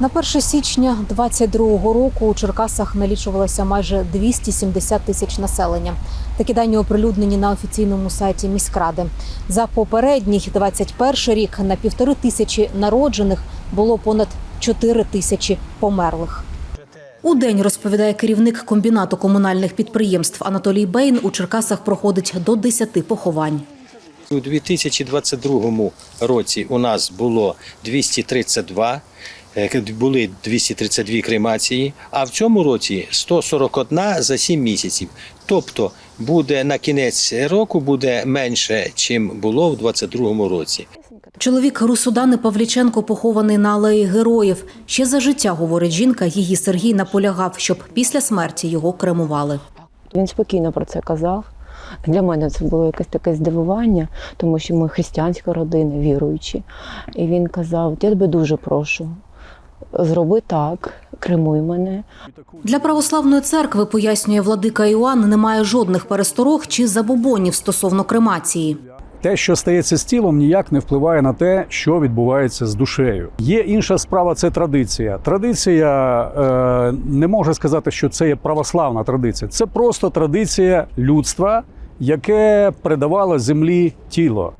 На 1 січня 22-го року у Черкасах налічувалося майже 270 тисяч населення. Такі дані оприлюднені на офіційному сайті міськради. За попередній 21 рік на півтори тисячі народжених було понад 4 тисячі померлих. У день розповідає керівник комбінату комунальних підприємств Анатолій Бейн. У Черкасах проходить до 10 поховань. У 2022 році у нас було 232, е, були 232 кремації, а в цьому році 141 за 7 місяців. Тобто буде на кінець року буде менше, чим було в 2022 році. Чоловік Русудани Павліченко похований на алеї героїв. Ще за життя, говорить жінка, її Сергій наполягав, щоб після смерті його кремували. Він спокійно про це казав. Для мене це було якесь таке здивування, тому що ми християнська родина, віруючі. І він казав: Я тебе дуже прошу, зроби так, кремуй мене. Для православної церкви, пояснює владика Іоанн, немає жодних пересторог чи забобонів стосовно кремації. Те, що стається з тілом, ніяк не впливає на те, що відбувається з душею. Є інша справа це традиція. Традиція е, не може сказати, що це є православна традиція. Це просто традиція людства, яке передавало землі тіло.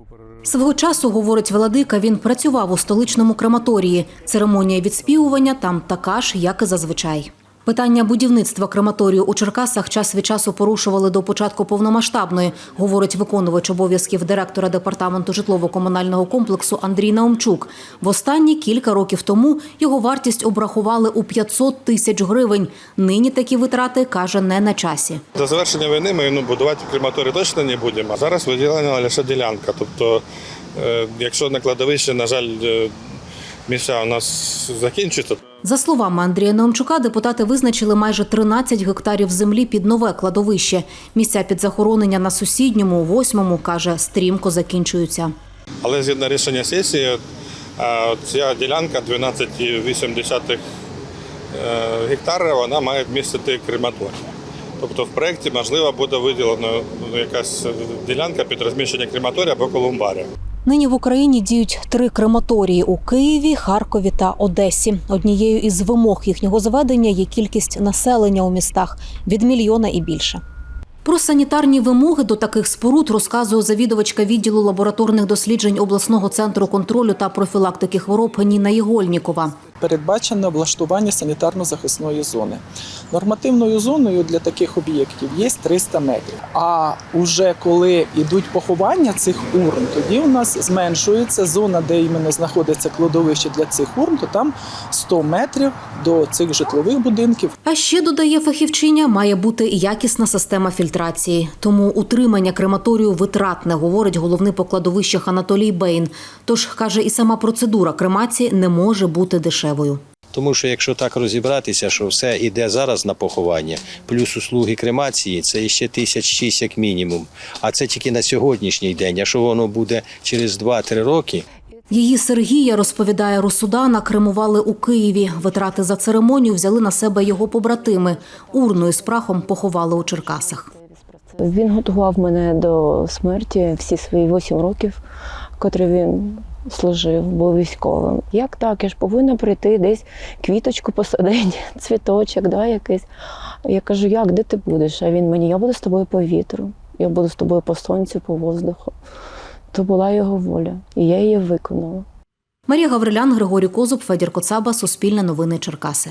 Свого часу, говорить владика, він працював у столичному крематорії. Церемонія відспівування там така ж, як і зазвичай. Питання будівництва крематорію у Черкасах час від часу порушували до початку повномасштабної, говорить виконувач обов'язків директора департаменту житлово-комунального комплексу Андрій Наумчук. Востанні кілька років тому його вартість обрахували у 500 тисяч гривень. Нині такі витрати каже не на часі. До завершення війни ми ну, будувати крематорій точно не будемо. Зараз виділена лише ділянка. Тобто, е, якщо на кладовище, на жаль, е, місця у нас закінчуються, За словами Андрія Наумчука, депутати визначили майже 13 гектарів землі під нове кладовище. Місця під захоронення на сусідньому, восьмому, каже, стрімко закінчуються. але згідно рішення сесії, е, ця ділянка 12,8 е, гектара, вона має вмістити крематорій. Тобто в проєкті можливо буде виділена якась ділянка під розміщення крематорія або колумбарія. Нині в Україні діють три крематорії у Києві, Харкові та Одесі. Однією із вимог їхнього зведення є кількість населення у містах від мільйона і більше. Про санітарні вимоги до таких споруд розказує завідувачка відділу лабораторних досліджень обласного центру контролю та профілактики хвороб Ніна Єгольнікова. Передбачено облаштування санітарно-захисної зони. Нормативною зоною для таких об'єктів є 300 метрів. А уже коли йдуть поховання цих урн, тоді у нас зменшується зона, де іменно знаходиться кладовище для цих урн, то там 100 метрів до цих житлових будинків. А ще додає фахівчиня, має бути якісна система фільтрації. Тому утримання крематорію витратне, говорить головний по кладовищах Анатолій Бейн. Тож каже, і сама процедура кремації не може бути дешевою. Тому що якщо так розібратися, що все йде зараз на поховання, плюс услуги кремації, це ще тисяч шість як мінімум. А це тільки на сьогоднішній день. А що воно буде через 2-3 роки, Її Сергія розповідає Русудана, кремували у Києві. Витрати за церемонію взяли на себе його побратими. Урною з прахом поховали у Черкасах. Він готував мене до смерті всі свої 8 років, котрі він служив, був військовим. Як так? Я ж повинна прийти десь квіточку посадити, цвіточок, да, якийсь. Я кажу, як, де ти будеш? А він мені, я буду з тобою по вітру, я буду з тобою по сонцю, по воздуху. То була його воля, і я її виконала. Марія Гаврилян, Григорій Козуб, Федір Коцаба, Суспільне новини Черкаси.